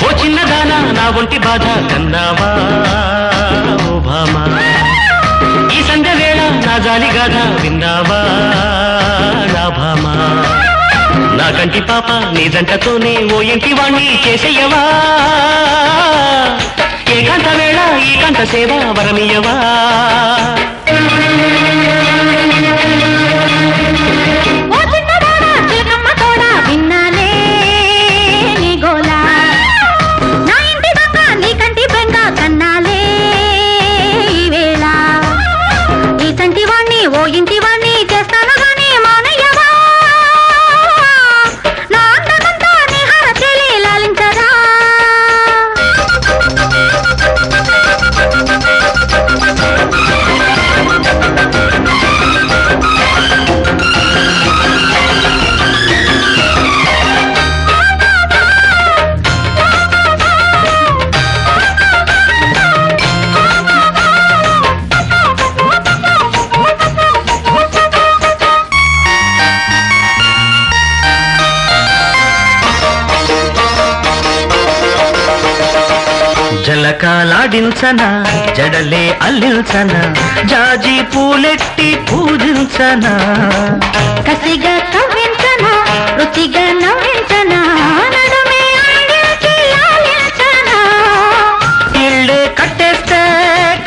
ఓ ఒంటి బాధ కన్నావా ఓ భామా? ఈ సంధ్య వేళ నా జాలి గాథ విన్నావా? నా కంటి పాప నీ జంటతోనే ఓ ఇంటి వాణ్ణి చేసేయవా? ఏకాంత వేళ ఏకాంత సేవ వరమియవా జలకాలాడించనా జడలే అల్లించనా జాజి పూలెట్టి పూజించనా. కసిగా కవ్వించనా రుచిగా నవ్వించనా ఇళ్ళే కట్టేస్తే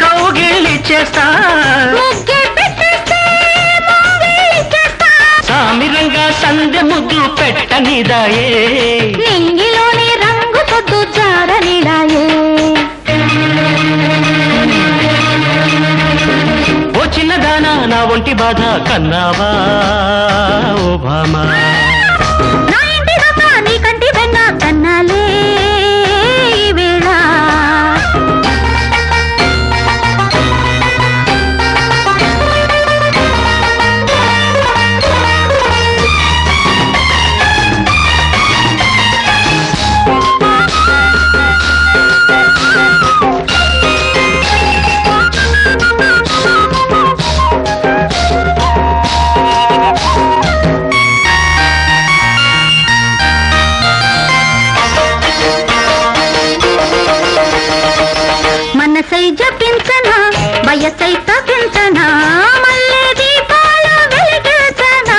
కౌగిళ్ళి చేస్తా. ముగ్గే సామిరంగా సందె ముద్దు పెట్టనిదాయే. చిన్నదానా బాధ కన్నావా ఓ భామా? వయసై తపించనా మల్లె దీపాల వెలిగించనా?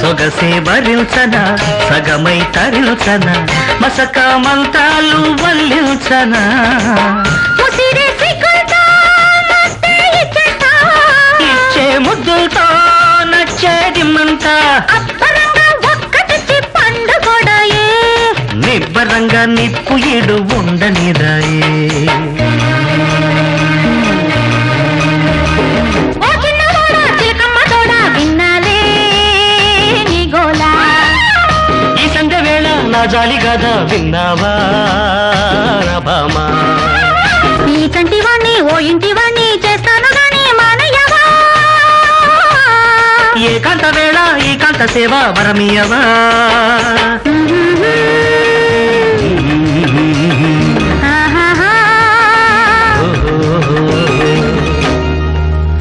సొగసే భరించనా సగమై తరించనా? మసక మంత్రాలు వల్లించనా? ముసిరే. ఇచ్చే ముద్దులతో ఒక్కటిచ్చి పండుగొడాయే. నిబ్బరంగా నిప్పు ఇడు ఉండనిదాయే జాలి గద విన్నావా రభమా ఈ కంటి వాణ్ణి ఓ ఇంటి వాణ్ణి చేస్తాను గాని మానయ్యవా. ఏకాంత వేళ ఏకాంత సేవ వరమీయవా.